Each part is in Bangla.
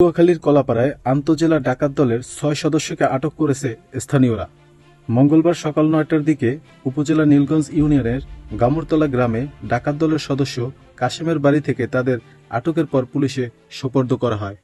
পটুয়াখালীর কলাপাড়ায় আন্তজেলা ডাকাত দলের ছয় সদস্যকে আটক করেছে স্থানীয়রা। মঙ্গলবার সকাল নয়টার দিকে উপজেলা নীলগঞ্জ ইউনিয়নের গামরতলা গ্রামে ডাকাত দলের সদস্য কাশেমের বাড়ি থেকে তাদের আটকের পর পুলিশে সোপর্দ করা হয়।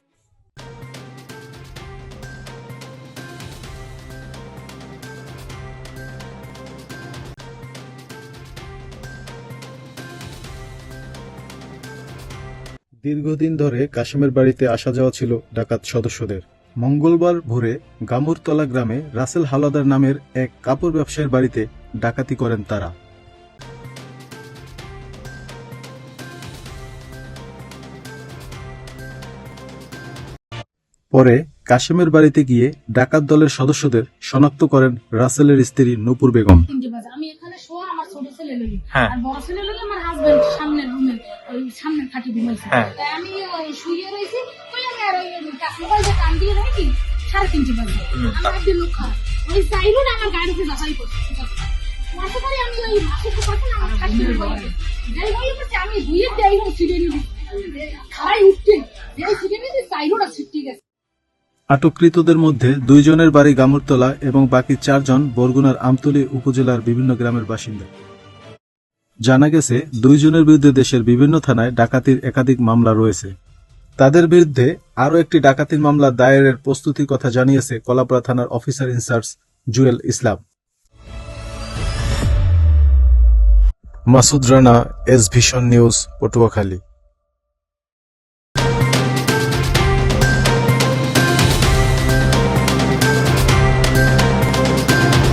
দীর্ঘদিন ধরে কাশেমের বাড়িতে আসা যাওয়া ছিল ডাকাত সদস্যদের। মঙ্গলবার ভোরে গামুরতলা গ্রামে রাসেল হাওলাদার নামের এক কাপড় ব্যবসায়ীর বাড়িতে ডাকাতি করেন তারা। পরে কাশেমের বাড়িতে গিয়ে ডাকাত দলের সদস্যদের শনাক্ত করেন রাসেলের স্ত্রী নূপুর বেগম। আমি এখানে শোয়া আমার ছোট ছেলে হ্যাঁ। আর বড় ছেলে আমার হাজবেন্ড সামনের খাটি ঘুমাইছে। হ্যাঁ। তাই আমি ওই শুয়ে রয়েছি আর ওই মোবাইলটা কান দিয়ে রাখি সাড়ে তিনটে বাজে। হুম, আমার একটি লোক খায় ওই চাইলো না আমার গাড়িতে যাচাই করছে মাসে করে আমি ওই মাসে তো আমার খাটি ঘুমাইছে যাই বলি বলছে আমি ধুয়ে দেই হোক ছিটে নিবি খাই উঠতে যেই ছিটে নিবি ছিটকে গেছে। আটককৃতদের মধ্যে দুইজনের বাড়ি গামুরতলা এবং বাকি চারজন বরগুনার আমতলী উপজেলার বিভিন্ন গ্রামের বাসিন্দা। জানা গেছে দুইজনের বিরুদ্ধে দেশের বিভিন্ন থানায় ডাকাতির একাধিক মামলা রয়েছে। তাদের বিরুদ্ধে আরও একটি ডাকাতির মামলা দায়েরের প্রস্তুতির কথা জানিয়েছে কলাপাড়া থানার officer in charge Jewel Islam. Masud Rana, S vision news, Patuakhali.